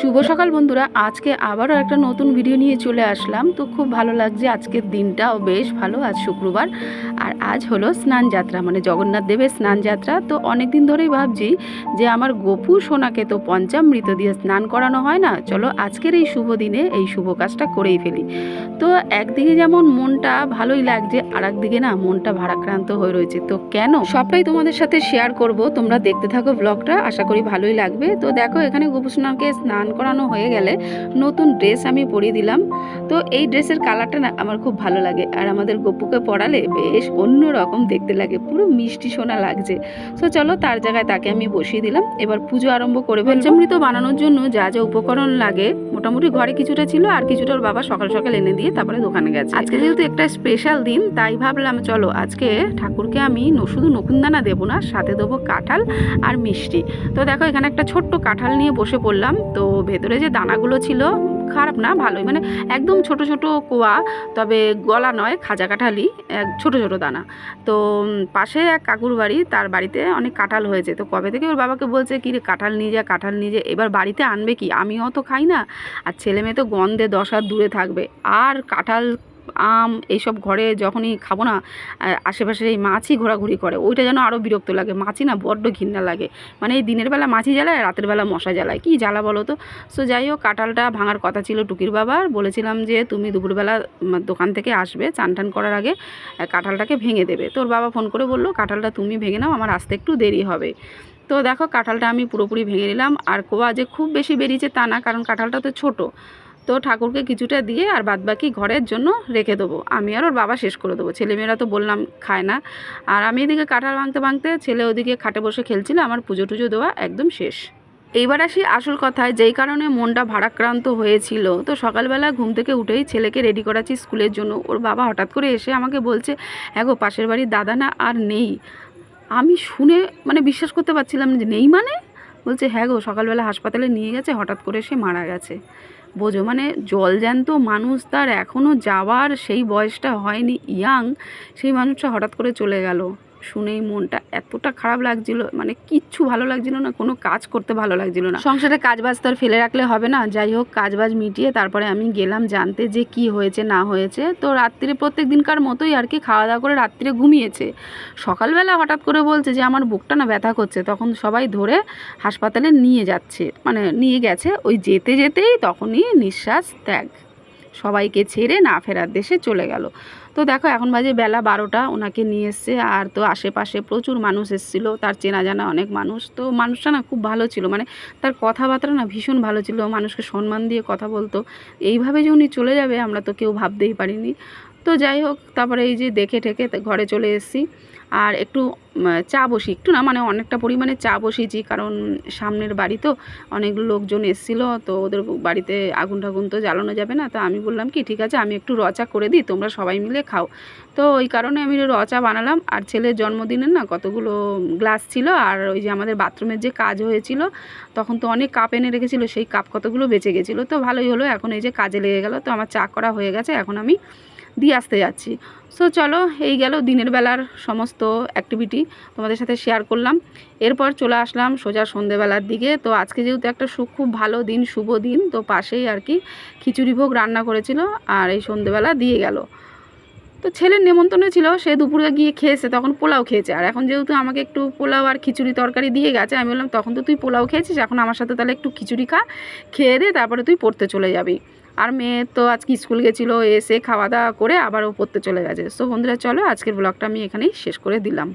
শুভ সকাল বন্ধুরা। আজকে আবারও একটা নতুন ভিডিও নিয়ে চলে আসলাম। তো খুব ভালো লাগছে আজকের দিনটাও বেশ ভালো। আজ শুক্রবার। আর আজ হলো স্নান যাত্রা মানে জগন্নাথ দেবের স্নান যাত্রা তো অনেক দিন ধরেই ভাবছি যে আমার গোপু সোনাকে তো পঞ্চামৃত দিয়ে স্নান করানো হয় না। চলো আজকের এই শুভ দিনে এই শুভ কাজটা করেই ফেলি। তো একদিকে যেমন মনটা ভালোই লাগছে আর একদিকে না মনটা ভারাক্রান্ত হয়ে রয়েছে। তো কেন? সবটাই তোমাদের সাথে শেয়ার করব। তোমরা দেখতে থাকো ব্লগটা আশা করি ভালোই লাগবে। তো দেখো, এখানে গোপুসোনাকে স্নান করানো হয়ে গেলে নতুন ড্রেস আমি পরিয়ে দিলাম। তো এই ড্রেসের কালারটা না আমার খুব ভালো লাগে আর আমাদের গপুকে পড়ালে বেশ অন্য রকম দেখতে লাগে পুরো মিষ্টি সোনা লাগছে। তো চলো তার জায়গায় তাকে আমি বসিয়ে দিলাম। এবার পুজো আরম্ভ করে পঞ্চামৃত বানানোর জন্য যা যা উপকরণ লাগে মোটামুটি ঘরে কিছুটা ছিল আর কিছুটা ওর বাবা সকাল সকাল এনে দিয়ে তারপরে দোকানে গেছে। আজকে যেহেতু একটা স্পেশাল দিন তাই ভাবলাম চলো আজকে ঠাকুরকে আমি শুধু নকুনদানা দেবো না সাথে দেবো কাঁঠাল আর মিষ্টি। তো দেখো এখানে একটা ছোট্ট কাঁঠাল নিয়ে বসে পড়লাম। তো ভেতরে যে দানাগুলো ছিল, খারাপ না, ভালোই। মানে একদম ছোট ছোট কোয়া, তবে গলা নয়, খাজা কাঁঠালি, এক ছোট ছোট দানা। তো পাশে এক কাকুর বাড়ি, তার বাড়িতে অনেক কাঁঠাল হয়েছে। তো কবে থেকে ওর বাবাকে বলছে, কি রে, কাঁঠাল নিয়ে যা, কাঁঠাল নিয়ে যা, এবার বাড়িতে আনবে কি? আমিও তো খাই না। আর ছেলে মেয়ে তো গন্ধে দশ হাত দূরে থাকবে। আর কাঁঠাল আম এইসব ঘরে যখনই খাব না আহ, আশেপাশে এই মাছই ঘোরাঘুরি করে। ওইটা যেন আরও বিরক্ত লাগে। মাছি না বড্ড ঘৃণা লাগে। মানে এই দিনের বেলা মাছি জ্বালায় রাতের বেলা মশা জ্বালায়। কি জ্বালা বলো তো? সো যাই হোক কাঁঠালটা ভাঙার কথা ছিল টুকির বাবার। বলেছিলাম যে তুমি দুপুরবেলা দোকান থেকে আসবে চান টান করার আগে কাঁঠালটাকে ভেঙে দেবে। তোর বাবা ফোন করে বলল কাঁঠালটা তুমি ভেঙে নাও আমার আসতে একটু দেরি হবে। তো দেখো কাঁঠালটা আমি পুরোপুরি ভেঙে নিলাম। আর কোয়া যে খুব বেশি বেরিয়েছে তা না কারণ কাঁঠালটা তো ছোটো। তো ঠাকুরকে কিছুটা দিয়ে আর বাদবাকি ঘরের জন্য রেখে দেবো। আমি আর ওর বাবা শেষ করে দেবো। ছেলেমেয়েরা তো বললাম খায় না। আর আমি এদিকে কাঁঠাল ভাঙতে ভাঙতে ছেলে ওদিকে খাটে বসে খেলছিল। আমার পুজো টুজো দেওয়া একদম শেষ। এইবার আসি আসল কথায়। যেই কারণে মনটা ভারাক্রান্ত হয়েছিল। তো সকালবেলা ঘুম থেকে উঠেই ছেলেকে রেডি করাচ্ছি স্কুলের জন্য। ওর বাবা হঠাৎ করে এসে আমাকে বলছে হ্যাঁ গো, পাশের বাড়ির দাদা না আর নেই। আমি শুনে মানে বিশ্বাস করতে পারছিলাম যে নেই মানে? বলছে হ্যাঁ গো, সকালবেলা হাসপাতালে নিয়ে গেছে। হঠাৎ করে সে মারা গেছে। বোঝো মানে জলজ্যান্ত মানুষ তার এখনও যাওয়ার সেই বয়সটা হয়নি। ইয়াং সেই মানুষটা হঠাৎ করে চলে গেল। শুনেই মনটা এতটা খারাপ লাগছিল মানে কিচ্ছু ভালো লাগছিল না, কোনো কাজ করতে ভালো লাগছিল না। সংসারে কাজবাজ তো আর ফেলে রাখলে হবে না, যাই হোক কাজবাজ মিটিয়ে তারপরে আমি গেলাম জানতে যে কি হয়েছে, না হয়েছে। তো রাত্রিরে প্রত্যেক দিনকার মতোই আর কি খাওয়া দাওয়া করে রাত্রিরে ঘুমিয়েছে। সকালবেলা হঠাৎ করে বলছে যে আমার বুকটা না ব্যথা করছে, তখন সবাই ধরে হাসপাতালে নিয়ে যাচ্ছে মানে নিয়ে গেছে। ওই যেতে যেতেই তখনই নিঃশ্বাস ত্যাগ। সবাইকে ছেড়ে না ফেরার দেশে চলে গেল। তো দেখো, এখন বাজে বেলা বারোটা, ওনাকে নিয়ে এসছে আর তো আশেপাশে প্রচুর মানুষ এসেছিল, তার চেনা জানা অনেক মানুষ। তো মানুষটা না খুব ভালো ছিল মানে তার কথাবার্তা না ভীষণ ভালো ছিল, মানুষকে সম্মান দিয়ে কথা বলতো। এইভাবে যে উনি চলে যাবে, আমরা তো কেউ ভাবতেই পারিনি। তো যাই হোক, তারপরে এই যে দেখে ঠেকে ঘরে চলে এসেছি। আর একটু চা বসি। একটু না মানে অনেকটা পরিমাণে চা বসিয়েছি, কারণ সামনের বাড়ি তো অনেক লোকজন এসেছিল, তো ওদের বাড়িতে আগুন ঠাগুন তো জ্বালানো যাবে না। তো আমি বললাম কি, ঠিক আছে, আমি একটু রচা করে দিই, তোমরা সবাই মিলে খাও। তো ওই কারণে আমি রচা বানালাম। আর ছেলের জন্মদিনের না কতগুলো গ্লাস ছিল, আর ওই যে আমাদের বাথরুমের যে কাজ হয়েছিল, তখন তো অনেক কাপ এনে রেখেছিল, সেই কাপ কতগুলো বেঁচে গেছিল। তো ভালোই হলো, এখন এই যে কাজে লেগে গেল, তো আমার চা করা হয়ে গেছে, এখন আমি দিয়ে আসতে যাচ্ছি। সো চলো, এই গেল দিনের বেলার সমস্ত অ্যাক্টিভিটি তোমাদের সাথে শেয়ার করলাম। এরপর চলে আসলাম সোজা সন্ধেবেলার দিকে। তো আজকে যেহেতু একটা খুব ভালো দিন, শুভ দিন, তো পাশেই আর কি খিচুড়ি ভোগ রান্না করেছিল আর এই সন্ধেবেলা দিয়ে গেল। তো ছেলের নেমন্তন্ন ছিল, সে দুপুরে গিয়ে খেয়েছে, তখন পোলাও খেয়েছে। আর এখন যেহেতু আমাকে একটু পোলাও আর খিচুড়ি তরকারি দিয়ে গেছে, আমি বললাম, তখন তো তুই পোলাও খেয়েছিস, এখন আমার সাথে তাহলে একটু খিচুড়ি খা, খেয়ে দে, তারপরে তুই পড়তে চলে যাবি। আর মেয়ে তো আজকে স্কুল গেছিল, এসে খাওয়া দাওয়া করে আবার ও পড়তে চলে গেছে। সো বন্ধুরা, চলো আজকের ব্লগটা আমি এখানেই শেষ করে দিলাম।